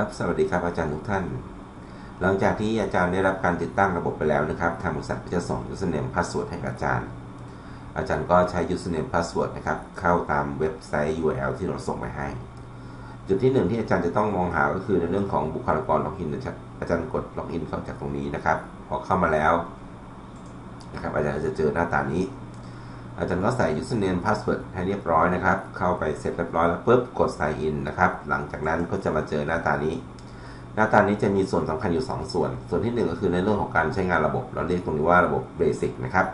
ครับสวัสดีครับอาจารย์ทุกท่าน หลังจากที่อาจารย์ได้รับการติดตั้งระบบไปแล้วนะครับ ทางบริษัทก็จะส่ง username password ให้กับอาจารย์ อาจารย์ก็ใช้ username password นะครับ เข้าตามเว็บไซต์ URL ที่เราส่งไปให้ จุดที่หนึ่งที่อาจารย์จะต้องมองหาก็คือในเรื่องของบุคลากรล็อกอินอาจารย์กดล็อกอินเข้าจากตรงนี้นะครับ พอเข้ามาแล้วนะครับอาจารย์จะเจอหน้าตานี้ อาจารย์ก็ใส่ username password ให้เรียบร้อยนะครับ เข้าไปเสร็จเรียบร้อยแล้วปุ๊บกด sign in นะครับ หลังจากนั้นก็จะมาเจอหน้าตานี้ หน้าตานี้จะมีส่วนสำคัญอยู่ 2 ส่วน ส่วนที่ 1 ก็คือในเรื่องของการใช้งานระบบ เราเรียกตรงนี้ว่าระบบ basic นะครับ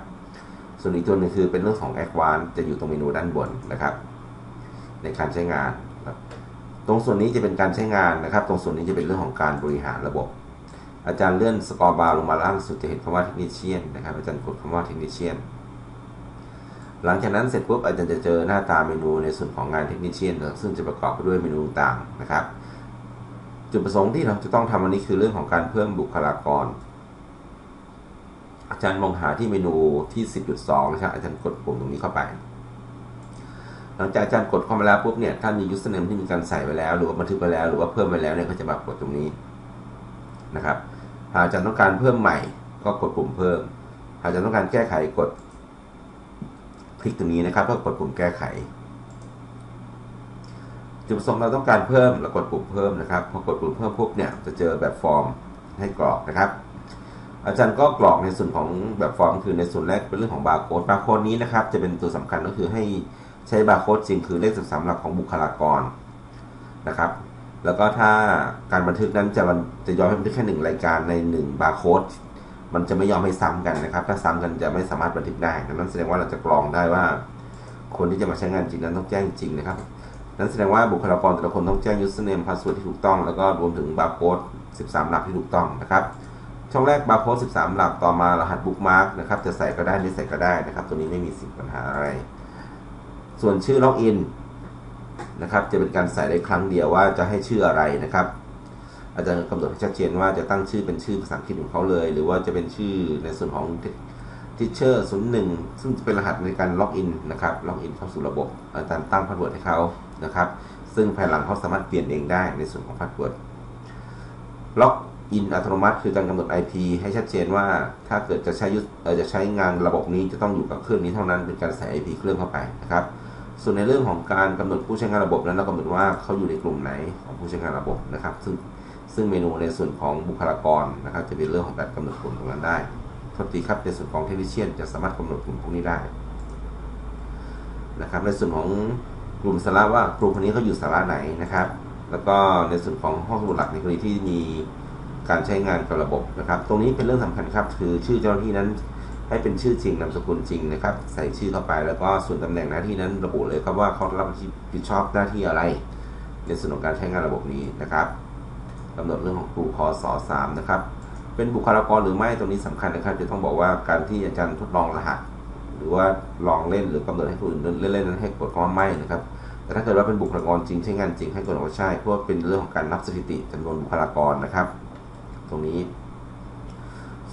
ส่วนอีกตัวหนึงคือเป็นเรื่องของ advanced จะอยู่ตรงเมนูด้านบนนะครับ ในการใช้งาน ตรงส่วนนี้จะเป็นการใช้งานนะครับ ตรงส่วนนี้จะเป็นเรื่องของการบริหารระบบอาจารย์เลื่อนสกอร์บาร์ลงมาล่างสุดจะเห็นคำว่า technician นะครับ อาจารย์กดคำว่า technician หลังจากนั้นเสร็จปุ๊บอาจารย์จะเจอหน้าตาเมนูในส่วนของงานเทคนิชเชียนซึ่งจะประกอบไปด้วยเมนูต่างนะครับ จุดประสงค์ที่เราจะต้องทำวันนี้คือเรื่องของการเพิ่มบุคลากร อาจารย์มองหาที่เมนูที่ 10.2 นะครับ อาจารย์กดปุ่มตรงนี้เข้าไป หลังจากอาจารย์กดเข้ามาแล้วปุ๊บเนี่ย ถ้ามี username ที่มีการใส่ไว้แล้ว หรือว่าบันทึกไว้แล้ว หรือว่าเพิ่มไว้แล้วเนี่ยก็จะมากดตรงนี้นะครับ หากอาจารย์ต้องการเพิ่มใหม่ ก็กดปุ่มเพิ่ม หากอาจารย์ต้องการแก้ไขกด ลิกตรงนี้นะครับแล้วกดปุ่มแก้ไข จุดประสงค์เราต้องการเพิ่มเรากดปุ่มเพิ่มนะครับพอกดปุ่มเพิ่มปุ๊บเนี่ยจะเจอแบบฟอร์มให้กรอกนะครับ อาจารย์ก็กรอกในส่วนของแบบฟอร์มคือในส่วนแรกเป็นเรื่องของบาร์โค้ดบาร์โค้ดนี้นะครับจะเป็นตัวสำคัญก็คือให้ใช้บาร์โค้ดจริงคือเลข13หลักของบุคลากรนะครับแล้วก็ถ้าการบันทึกนั้นจะจะยอมให้บันทึกแค่หนึ่งรายการใน1บาร์โค้ด มันจะไม่ยอมให้ซ้ำกันนะครับ ถ้าซ้ำกันจะไม่สามารถบันทึกได้ดังนั้นแสดงว่าเราจะกรองได้ว่า คนที่จะมาใช้งานจริงนั้นต้องแจ้งจริงนะครับ นั้นแสดงว่าบุคลากรแต่ละคนต้องแจ้ง username password ที่ถูกต้อง แล้วก็รวมถึงบาร์โค้ด13 หลักที่ถูกต้องนะครับ ช่องแรกบาร์โค้ด13 หลักต่อมารหัสบุ๊กมาร์กนะครับ จะใส่ก็ได้ไม่ใส่ก็ได้นะครับ ตัวนี้ไม่มีสิ่งปัญหาอะไร ส่วนชื่อล็อกอินนะครับ จะเป็นการใส่ได้ครั้งเดียวว่าจะให้ชื่ออะไรนะครับ อาจารย์กำหนดให้ชัดเจนว่าจะตั้งชื่อเป็นชื่อภาษาอังกฤษของเขาเลย หรือว่าจะเป็นชื่อในส่วนของ teacher 01 ซึ่งจะเป็นรหัสในการล็อกอินนะครับล็อกอินเข้าสู่ระบบ อาจารย์ตั้งพาสเวิร์ดให้เขานะครับ ซึ่งภายหลังเขาสามารถเปลี่ยนเองได้ในส่วนของพาสเวิร์ดล็อกอินอัตโนมัติ คือการกำหนด IP ให้ชัดเจนว่าถ้าเกิดจะใช้จะใช้งานระบบนี้จะต้องอยู่กับเครื่องนี้เท่านั้นเป็นการใส่ IP เครื่องเข้าไปนะครับส่วนในเรื่องของการกำหนดผู้ใช้งานระบบนั้นเรากำหนดว่าเขาอยู่ในกลุ่มไหนของผู้ใช้งานระบบนะครับ ซึ่ง ซึ่งเมนูในส่วนของบุคลากรนะครับจะเป็นเรื่องของการกำหนดกลุ่มตรงนั้นได้ทษทีครับในส่วนของเทคนิเชียนจะสามารถกำหนดกลุ่มพวกนี้ได้นะครับในส่วนของกลุ่มสาระว่ากลุ่มคนนี้เขาอยู่สาระไหนนะครับ แล้วก็ในส่วนของห้องสมุดหลักในกรณีที่มีการใช้งานกับระบบนะครับ ตรงนี้เป็นเรื่องสำคัญครับคือชื่อเจ้าหน้าที่นั้นให้เป็นชื่อจริงนามสกุลจริงนะครับ ใส่ชื่อเข้าไปแล้วก็ส่วนตำแหน่งหน้าที่นั้นระบุเลยครับว่าเขารับผิดชอบหน้าที่อะไร ในส่วนของการใช้งานระบบนี้นะครับ กำหนดเรื่องของครูคอสอสามนะครับ เป็นบุคลากรหรือไม่ตรงนี้สำคัญนะครับจะต้องบอกว่าการที่อาจารย์ทดลองรหัส หรือว่าลองเล่นหรือกำหนดให้คนอื่นเล่นๆนั้นให้กดคำว่าไม่นะครับแต่ถ้าเกิดว่าเป็นบุคลากรจริงใช้งานจริงให้กดว่าใช่เพราะว่าเป็นเรื่องของการนับสถิติจำนวนบุคลากรนะครับ ตรงนี้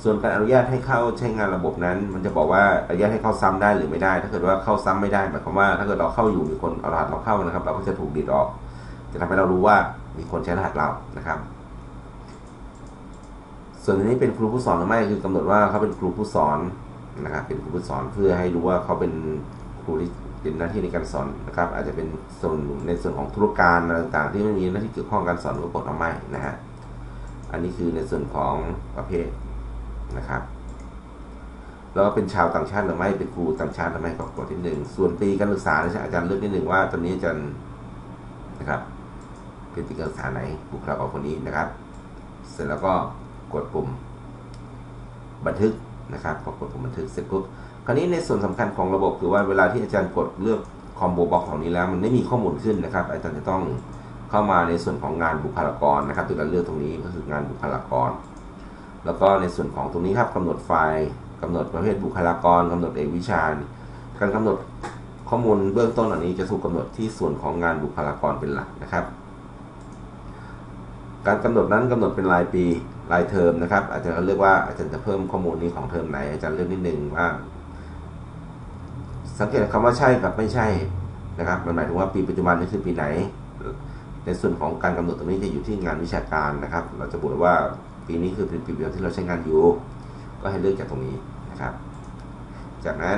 ส่วนการอนุญาตให้เข้าใช้งานระบบนั้น มันจะบอกว่าอนุญาตให้เข้าซ้ำได้หรือไม่ได้ ถ้าเกิดว่าเข้าซ้ำไม่ได้หมายความว่า ถ้าเกิดเราเข้าอยู่มีคนเอารหัสเราเข้านะครับ เราก็จะถูกดีดออก จะทำให้เรารู้ว่า มีคนใช้รหัสเรานะครับ ส่วนนี้เป็นครูผู้สอนหรือไม่คือกำหนดว่าเขาเป็นครูผู้สอนนะครับ เป็นครูผู้สอนเพื่อให้รู้ว่าเขาเป็นครูที่เป็นหน้าที่ในการสอนนะครับ อาจจะเป็นส่วนในส่วนของธุรการอะไรต่างๆ ที่ไม่มีหน้าที่เกี่ยวข้องการสอนหรือกดเอาไม่นะฮะอันนี้คือในส่วนของประเภทนะครับแล้วก็เป็นชาวต่างชาติหรือไม่เป็นครูต่างชาติหรือไม่ก็กดที่หนึ่งส่วนปีการศึกษาอาจารย์เลือกที่หนึ่งว่าตอนนี้อาจารย์นะครับ เป็นปีการศึกษาไหนบุคลากรคนนี้นะครับ เสร็จแล้วก็กดปุ่มบันทึกนะครับพอกดปุ่มบันทึกเสร็จปุ๊บคราวนี้ในส่วนสำคัญของระบบคือว่าเวลาที่อาจารย์กดเลือกคอมโบบล็อกของนี้แล้วมันไม่มีข้อมูลขึ้นนะครับ อาจารย์จะต้องเข้ามาในส่วนของงานบุคลากรนะครับตัวการเลือกตรงนี้ก็คืองานบุคลากร แล้วก็ในส่วนของตรงนี้ครับกำหนดไฟล์กำหนดประเภทบุคลากรกำหนดเอกวิชาการกำหนดข้อมูลเบื้องต้นเหล่านี้จะถูกกาหนดที่ส่วนของงานบุคลากรเป็นหลักนะครับ การกำหนดนั้นกำหนดเป็นรายปีรายเทอมนะครับอาจารย์เลือกว่าอาจารย์จะเพิ่มข้อมูลนี้ของเทอมไหนอาจารย์เลือกนิดนึงว่า สังเกตคำว่าใช่กับไม่ใช่นะครับมันหมายถึงว่าปีปัจจุบันนี้คือปีไหน ในส่วนของการกำหนดตรงนี้จะอยู่ที่งานวิชาการนะครับ เราจะบอกว่าปีนี้คือเป็นปีเดียวที่เราใช้งานอยู่ ก็ให้เลือกจากตรงนี้นะครับ จากนั้น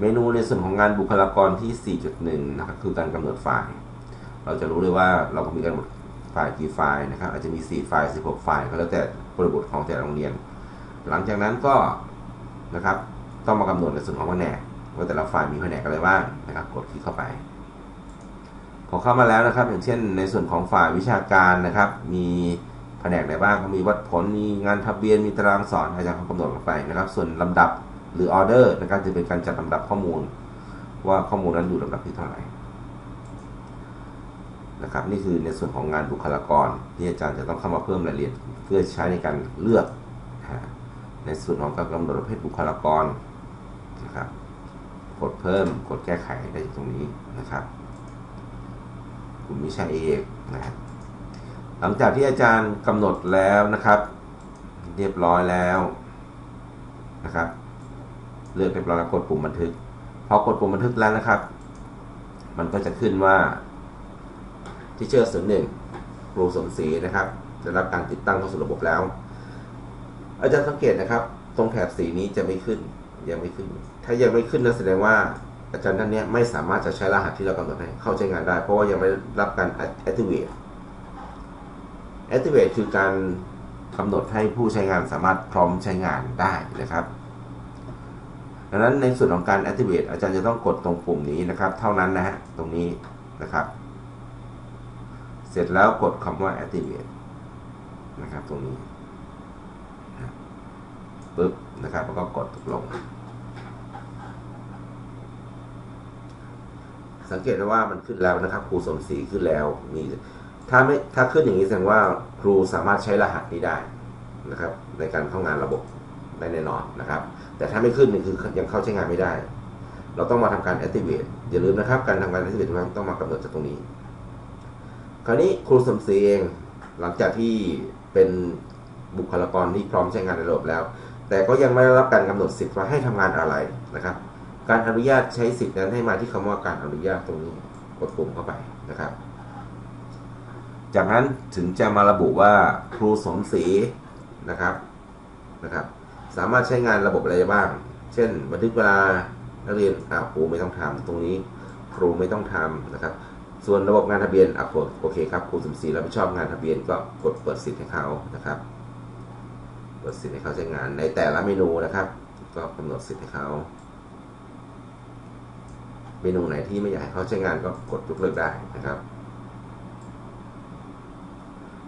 เมนูในส่วนของงานบุคลากรที่ 4.1 นะครับคือการกำหนดไฟล์เราจะรู้เลยว่าเราก็มีการกำหนด ไฟล์กี่ไฟล์นะครับ อาจจะมี 4 ไฟล์ 16 ไฟล์ก็แล้วแต่บริบทของแต่ละโรงเรียน หลังจากนั้นก็นะครับต้องมากำหนดในส่วนของแผนกว่าแต่ละไฟล์มีแผนกอะไรบ้างนะครับ กดคลิกเข้าไปพอเข้ามาแล้วนะครับ อย่างเช่น ในส่วนของฝ่ายวิชาการนะครับ มีแผนกไหนบ้างก็มีวัดผลมีงานทะเบียนมีตารางสอนอาจารย์กำหนดลงไปนะครับ ส่วนลำดับหรือออเดอร์นะครับจะเป็นการจัดลำดับข้อมูล ว่าข้อมูลนั้นอยู่ลำดับที่เท่าไหร่ นะครับนี่คือในส่วนของงานบุคลากร ที่อาจารย์จะต้องเข้ามาเพิ่มรายละเอียดเพื่อใช้ในการเลือก ในส่วนของการกำหนดประเภทบุคลากรนะครับกดเพิ่มกดแก้ไขได้ตรงนี้นะครับกลุ่มวิชาเอกนะครับหลังจากที่อาจารย์กำหนดแล้วนะครับ เรียบร้อยแล้วนะครับ เลือกเรียบร้อยแล้วกดปุ่มบันทึกพอกดปุ่มบันทึกแล้วนะครับ มันก็จะขึ้นว่า ที่เชื่อศูนย์หนึ่งครูสมศรีนะครับได้รับการติดตั้งเข้าสู่ระบบแล้ว อาจารย์สังเกตนะครับ ตรงแถบสีนี้จะไม่ขึ้นยังไม่ขึ้น ถ้ายังไม่ขึ้นนั่นแสดงว่าอาจารย์ท่านนี้ไม่สามารถจะใช้รหัสที่เรากำหนดให้เข้าใช้งานได้ เพราะว่ายังไม่รับการ activate activate คือการกำหนดให้ผู้ใช้งานสามารถพร้อมใช้งานได้นะครับดังนั้นในส่วนของการ activate อาจารย์จะต้องกดตรงปุ่มนี้นะครับ เท่านั้นนะฮะตรงนี้นะครับ เสร็จแล้วกดคำว่า activate นะครับตรงนี้ปึ๊บนะครับแล้วก็กดตกลง สังเกตได้ว่ามันขึ้นแล้วนะครับครูสมศรีขึ้นแล้วมีถ้าไม่ถ้าขึ้นอย่างนี้แสดงว่าครูสามารถใช้รหัสนี้ได้นะครับ ในการเข้างานระบบได้แน่นอนนะครับ แต่ถ้าไม่ขึ้นนี่คือยังเข้าใช้งานไม่ได้ เราต้องมาทำการ activate อย่าลืมนะครับ การทำการ activate ต้องมากำหนดจากตรงนี้ คราวนี้ครูสมศรีเอง หลังจากที่เป็นบุคลากรที่พร้อมใช้งานในระบบแล้ว แต่ก็ยังไม่ได้รับการกำหนดสิทธิ์ว่าให้ทำงานอะไรนะครับ การอนุญาตใช้สิทธิ์นั้นให้มาที่คำว่าการอนุญาตตรงนี้กดปุ่มเข้าไปนะครับ จากนั้นถึงจะมาระบุว่าครูสมศรีนะครับนะครับ สามารถใช้งานระบบอะไรบ้าง เช่น บันทึกเวลานักเรียนอ่าครูไม่ต้องทำตรงนี้ ครูไม่ต้องทำนะครับ ส่วนระบบงานทะเบียนอะกดโอเคครับครูสมศรีรับผิดชอบงานทะเบียนก็กดเปิดสิทธิ์ให้เขานะครับ เปิดสิทธิ์ให้เขาใช้งานในแต่ละเมนูนะครับ ก็กำหนดสิทธิ์ให้เขาเมนูไหนที่ไม่อยากให้เขาใช้งานก็กดยกเลิกได้นะครับ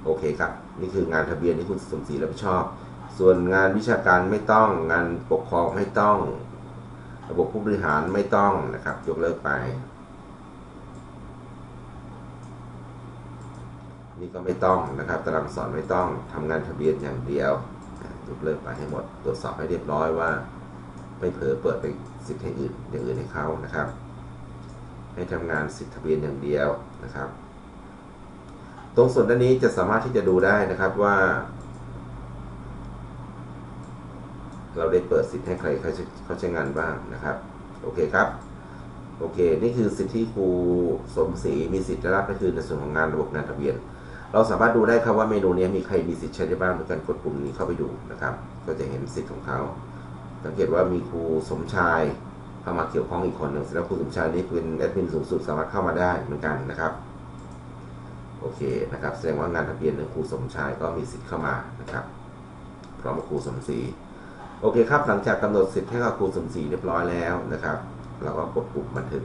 โอเคครับ นี่คืองานทะเบียนที่คุณสมศรีรับผิดชอบ ส่วนงานวิชาการไม่ต้อง งานปกครองไม่ต้อง ระบบผู้บริหารไม่ต้องนะครับ ยกเลิกไป นี่ก็ไม่ต้องนะครับตารางสอนไม่ต้องทำงานทะเบียนอย่างเดียวยกเลิกไปให้หมดตรวจสอบให้เรียบร้อยว่า ไม่เผลอเปิดไปสิทธิ์ให้อื่นอย่างอื่นให้เขานะครับ ให้ทำงานสิทธิทะเบียนอย่างเดียวนะครับ ตรงส่วนด้านนี้จะสามารถที่จะดูได้นะครับว่า เราได้เปิดสิทธิ์ให้ใครเขาเขาใช้งานบ้างนะครับ โอเคครับโอเค นี่คือสิทธิที่ครูสมศรีมีสิทธิ์ได้รับก็คือในส่วนของงานระบบงานทะเบียน เราสามารถดูได้ครับว่าเมนูนี้มีใครมีสิทธิ์ใช้ได้บ้างโดยการกดปุ่มนี้เข้าไปดูนะครับ ก็จะเห็นสิทธิ์ของเขาสังเกตว่ามีครูสมชายเข้ามาเกี่ยวข้องอีกคนหนึ่งแล้วครูสมชายนี่เป็นแอดมินสูงสุดสามารถเข้ามาได้เหมือนกันนะครับโอเคนะครับแสดงว่างานทะเบียนของครูสมชายก็มีสิทธิ์เข้ามานะครับพร้อมกับครูสมศรีโอเคครับหลังจากกำหนดสิทธิ์ให้กับครูสมศรีเรียบร้อยแล้วนะครับ เราก็กดปุ่มบันทึก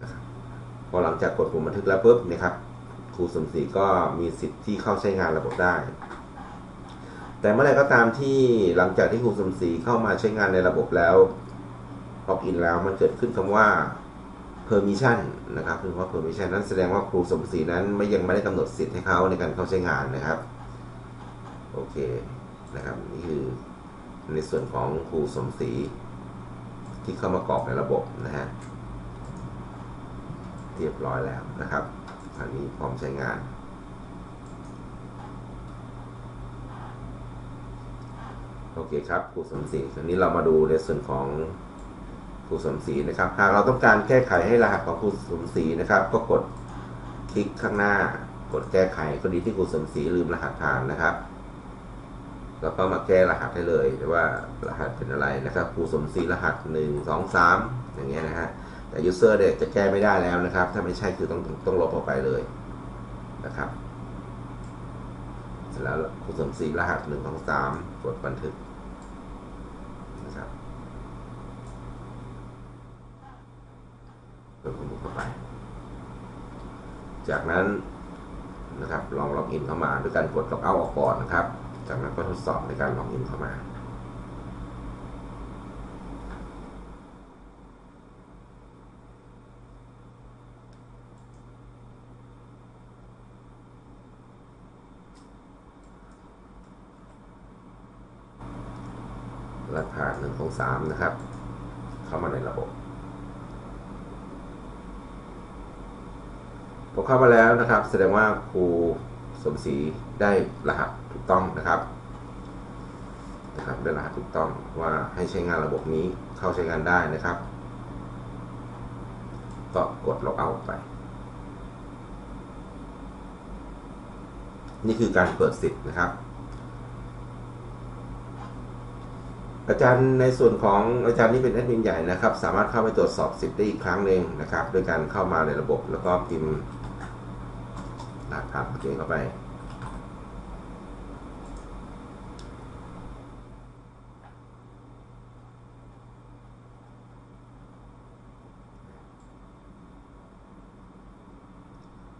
พ อหลังจากกดปุ่มบันทึกแล้วปุ๊บนะครับครูสมศรีก็มีสิทธิ์ที่เข้าใช้งานระบบได้ แต่เมื่อไรก็ตามที่หลังจากที่ครูสมศรีเข้ามาใช้งานในระบบแล้วล็อกอินแล้วมันเกิดขึ้นคำว่า permission นะครับคือว่า permission นั้นแสดงว่าครูสมศรีนั้นไม่ยังไม่ได้กำหนดสิทธิ์ให้เขาในการเข้าใช้งานนะครับ โอเคนะครับนี่คือในส่วนของครูสมศรีที่เข้ามากรอกในระบบนะฮะ เรียบร้อยแล้วนะครับอันนี้พร้อมใช้งานโอเคครับครูสมศรีทีนี้เรามาดูในส่วนของครูสมศรีนะครับ หากเราต้องการแก้ไขให้รหัสของครูสมศรีนะครับ ก็กดคลิกข้างหน้ากดแก้ไขก็ดีที่ครูสมศรีลืมรหัสผ่านนะครับแล้วก็มาแก้รหัสให้เลยว่ารหัสเป็นอะไรนะครับครูสมศรีรหัสหนึ่งสองสามอย่างเงี้ยนะฮะ แต่ user เนี่ยจะแก้ไม่ได้แล้วนะครับ ถ้าไม่ใช่คือต้องต้องลบออกไปเลยนะครับ เสร็จแล้วครูสมศรีรหัสหนึ่งสองสามกดบันทึกนะครับเปิดข้อมูลเข้าไป จากนั้นนะครับลองล็อกอินเข้ามาด้วยการกดล็อกเอาออกก่อนนะครับ จากนั้นก็ทดสอบในการล็อกอินเข้ามา รหัสหนึ่งของสามนะครับ เข้ามาในระบบพอเข้ามาแล้วนะครับ แสดงว่าครูสมศรีได้รหัสถูกต้องนะครับนะครับได้รหัสถูกต้องว่าให้ใช้งานระบบนี้เข้าใช้งานได้นะครับ ก็กดล็อกเอาไป นี่คือการเปิดสิทธิ์นะครับ อาจารย์ในส่วนของอาจารย์ที่เป็นแอดมินใหญ่นะครับ สามารถเข้าไปตรวจสอบสิทธิ์ได้อีกครั้งหนึ่งนะครับด้วยการเข้ามาในระบบแล้วก็พิมพ์รหัสผ่านตัวเองเข้าไป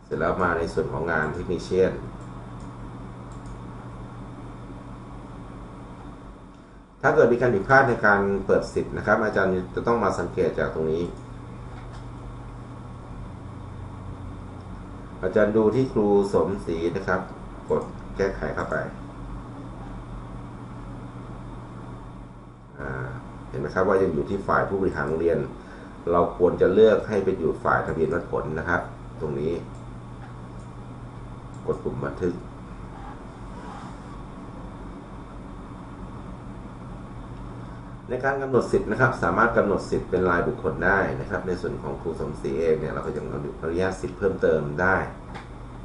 เสร็จแล้วมาในส่วนของงานเทคนิชเชียน ถ้าเกิดมีการผิดพลาดในการเปิดสิทธิ์นะครับ อาจารย์จะต้องมาสังเกตจากตรงนี้ อาจารย์ดูที่ครูสมศรีนะครับ กดแก้ไขเข้าไปเห็นไหมครับว่ายังอยู่ที่ฝ่ายผู้บริหารโรงเรียน เราควรจะเลือกให้เป็นอยู่ฝ่ายทะเบียนวัดผลนะครับ ตรงนี้ กดปุ่มบันทึก ในการกำหนดสิทธิ์นะครับ สามารถกำหนดสิทธิ์เป็นรายบุคคลได้นะครับ ในส่วนของครูสมศรีเองเนี่ยเราก็ยังอนุญาตสิทธิ์เพิ่มเติมได้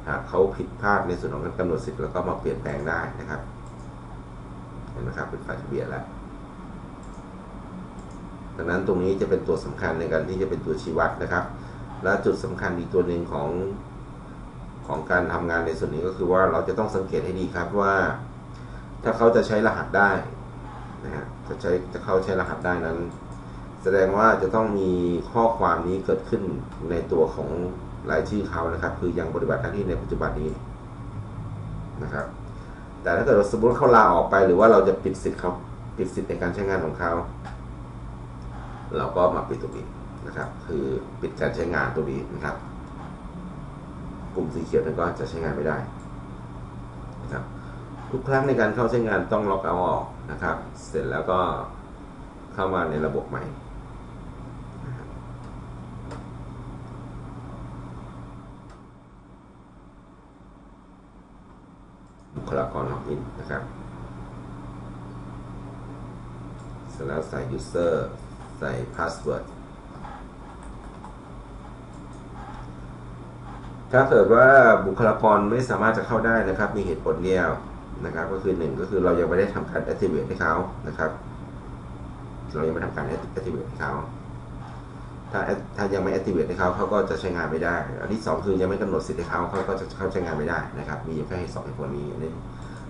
หากเขาผิดพลาดในส่วนของการกำหนดสิทธิ์แล้วก็มาเปลี่ยนแปลงได้นะครับเห็นไหมครับเป็นฝ่ายทะเบียนแล้วดังนั้นตรงนี้จะเป็นตัวสำคัญในการที่จะเป็นตัวชี้วัดนะครับ และจุดสำคัญอีกตัวหนึ่งของของการทำงานในส่วนนี้ก็คือว่าเราจะต้องสังเกตให้ดีครับว่า ถ้าเขาจะใช้รหัสได้ นะฮะจะใช้จะเข้าใช้รหัสได้นั้น แสดงว่าจะต้องมีข้อความนี้เกิดขึ้นในตัวของรายชื่อเขานะครับ คือยังปฏิบัติหน้าที่ในปัจจุบันนี้นะครับ แต่ถ้าเกิดสมมติเขาลาออกไป หรือว่าเราจะปิดสิทธิ์เขาปิดสิทธิ์ในการใช้งานของเขาเราก็มาปิดตรงนี้นะครับ คือปิดการใช้งานตรงนี้นะครับปุ่มสีเขียวนั้นก็จะใช้งานไม่ได้นะครับทุกครั้งในการเข้าใช้งานต้องล็อกเอาออก นะครับ เสร็จแล้วก็เข้ามาในระบบใหม่ บุคลากรล็อกอินนะครับ เสร็จแล้วใส่ user ใส่ password ถ้าเกิดว่าบุคลากรไม่สามารถจะเข้าได้นะครับ มีเหตุผลเดียว นะครับก็คือหนึ่งก็คือเรายังไม่ได้ทำการ activate ให้เขานะครับ เรายังไม่ทำการ activate ให้เขาถ้าถ้ายังไม่ activate ให้เขาเขาก็จะใช้งานไม่ได้ อันที่สองคือยังไม่กำหนดสิทธิ์ให้เขาเขาก็จะเข้าใช้งานไม่ได้นะครับ มีอยู่แค่สองเหตุผลนี้อันนี้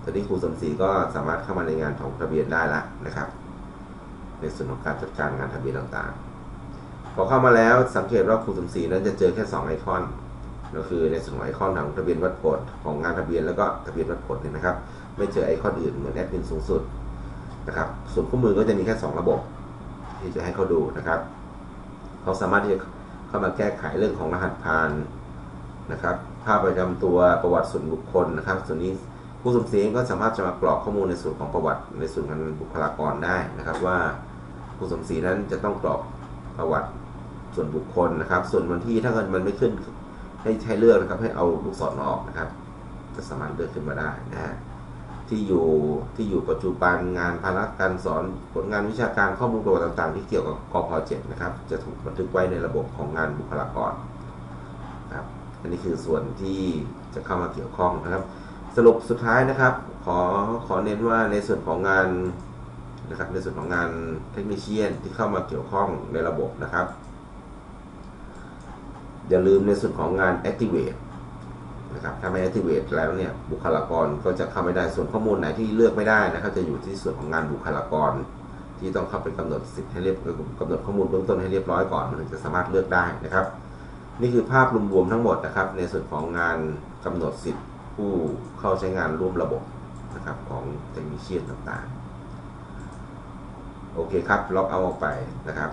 ตอนนี้ครูสมศรีก็สามารถเข้ามาในงานของทะเบียนได้แล้วนะครับ ในส่วนของการจัดการงานทะเบียนต่างๆ พอเข้ามาแล้วสังเกตว่าครูสมศรีนั้นจะเจอแค่ 2 ไอคอนก็คือในส่วนของไอคอนของทะเบียนวัดผลของงานทะเบียนแล้วก็ทะเบียนวัดผลเนี่ยนะครับ ไม่เจอไอคอนอื่นเหมือนแอดมินสูงสุดนะครับส่วนคู่มือก็จะมีแค่ 2 ระบบ ที่จะให้เขาดูนะครับ เขาสามารถที่จะเข้ามาแก้ไขเรื่องของรหัสผ่านนะครับ ภาพประจำตัวประวัติส่วนบุคคลนะครับ ส่วนนี้ผู้สมศรีเองก็สามารถจะมากรอกข้อมูลในส่วนของประวัติในส่วนของบุคลากรได้นะครับ ว่าผู้สมศรีนั้นจะต้องกรอกประวัติส่วนบุคคลนะครับ ส่วนวันที่ถ้าเกิดมันไม่ขึ้นให้ใช้เลือกนะครับ ให้เอาลูกศรออกนะครับ จะสามารถเลือกขึ้นมาได้นะฮะ ที่อยู่ที่อยู่ปัจจุบันงานภาระการสอนผลงานวิชาการข้อมูลตัวต่าง ๆ ที่เกี่ยวกับกพ7นะครับ จะถูกบันทึกไว้ในระบบของงานบุคลากรครับอันนี้คือส่วนที่จะเข้ามาเกี่ยวข้องนะครับ สรุปสุดท้ายนะครับ ขอขอเน้นว่าในส่วนของงานนะครับ ในส่วนของงานเทคนิชเชียนที่เข้ามาเกี่ยวข้องในระบบนะครับ อย่าลืมในส่วนของงาน activate นะครับถ้าไม่ activate แล้วเนี่ยบุคลากรก็จะเข้าไม่ได้ส่วนข้อมูลไหนที่เลือกไม่ได้นะครับจะอยู่ที่ส่วนของงานบุคลากร ที่ต้องเข้าไปกำหนดสิทธิ์ให้เรียบกำหนดข้อมูลเบื้องต้นให้เรียบร้อยก่อนมันถึงจะสามารถเลือกได้นะครับ นี่คือภาพรวมๆทั้งหมดนะครับ ในส่วนของงานกำหนดสิทธิ์ผู้เข้าใช้งานร่วมระบบนะครับของเทคนิชเชียนต่างๆโอเคครับล็อกเอาออกไปนะครับ